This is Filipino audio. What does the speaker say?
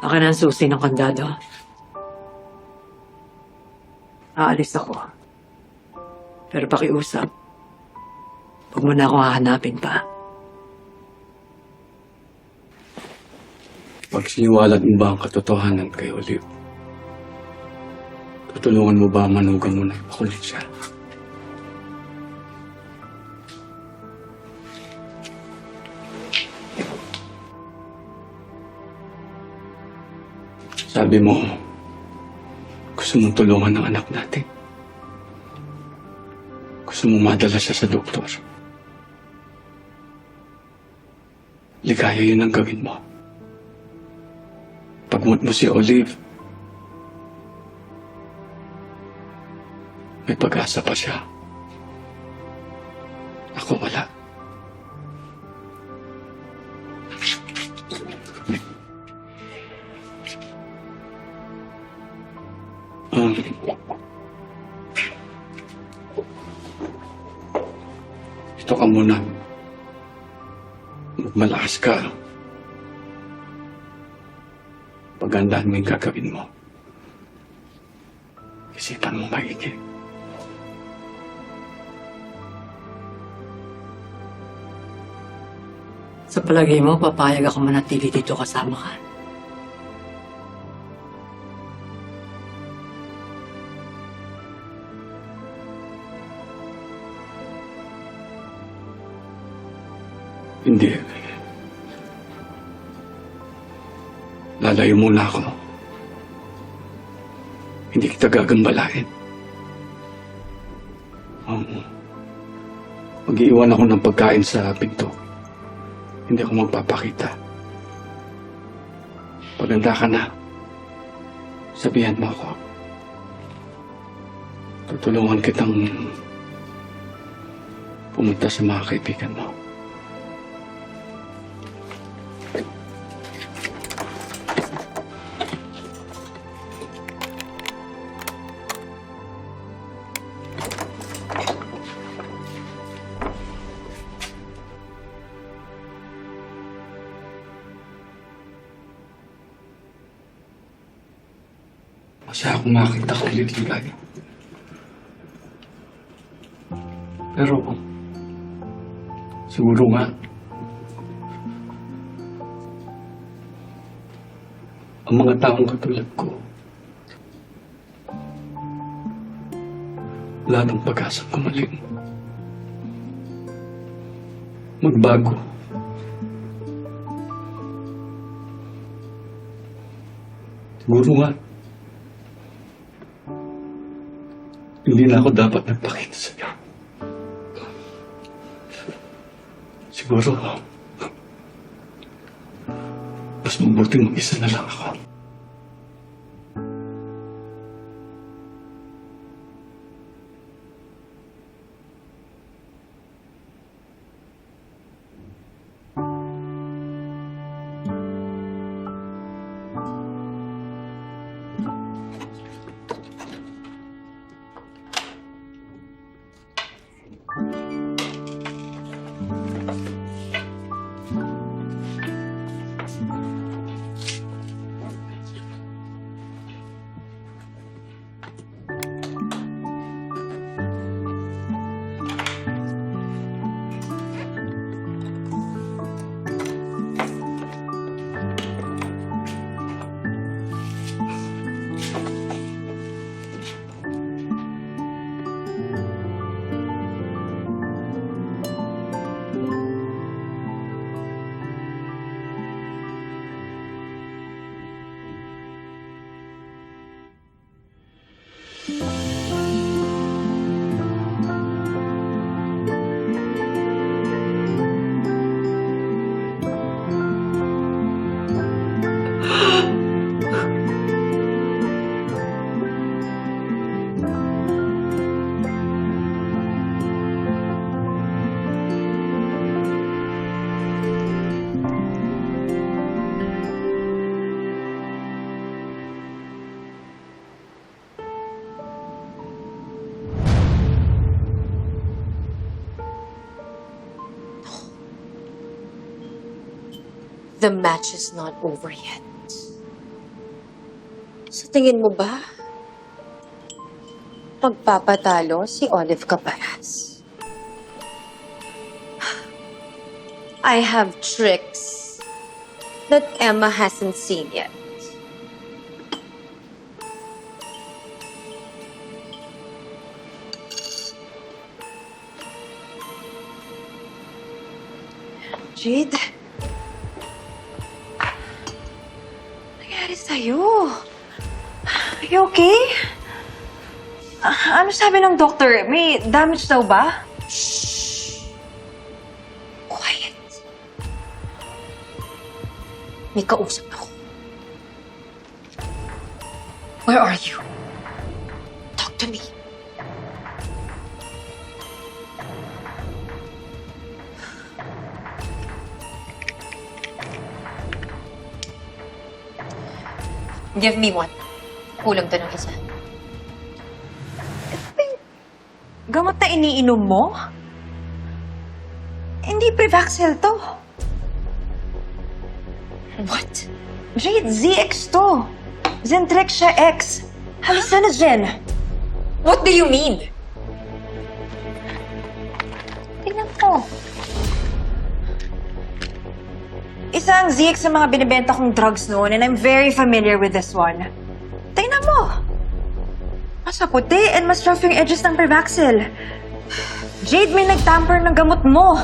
Akin ang susi ng kandado. Aalis ako. Pero pakiusap. Huwag mo na ako hahanapin pa. Pag siniwalat mo ba ang katotohanan kay Olive? Tutulungan mo ba manugang mo na ipakulit siya? Sabi mo, gusto mong tulungan ng anak natin. Gusto mong madala siya sa doktor. Ligaya yun ang gawin mo. Pagmut mo si Olive, may pag-asa pa siya. Ako wala. Ito ka muna. Magmalakas ka. Pagandahan mo yung gagawin mo. Isipan mo maigi. Sa palagay mo, papayag ako manatili dito kasama ka. Hindi. Lalayo muna ako. Hindi kita gagambalain. Um, mag-iwan ako ng pagkain sa pinto. Hindi ako magpapakita. Paganda ka na, sabihan mo ako. Tutulungan kitang pumunta sa mga kaibigan mo. Masaya akong makita ko ulit ligay. Pero, siguro nga, ang mga taong katulad ko, wala nang pag-asang kumaling. Magbago. Siguro nga, Hindi na ako dapat nagpakita sa iyo. Siguro, mas mabuting mag-isa na lang ako. The match is not over yet. Sa tingin mo ba, magpapatalo si Olive Caparas? I have tricks that Emma hasn't seen yet. Jade? Nangyari sa'yo? Are you okay? Ah, ano sabi ng doctor? May damage daw ba? Quiet. May kausap ako. Where are you? Talk to me. Give me one. Kulang to ng isa. Gamot na iniinom mo? Hindi Prevaxil to. What? Jade, ZX to. Zentrexia X. Hallucinogen. What do you mean? Tingnan ko. Isa ang ZX sa mga binibenta kong drugs noon and I'm very familiar with this one. Mo. Mas maputi and mas rough yung edges ng Prevaxil. Jade, may nagtamper ng gamot mo.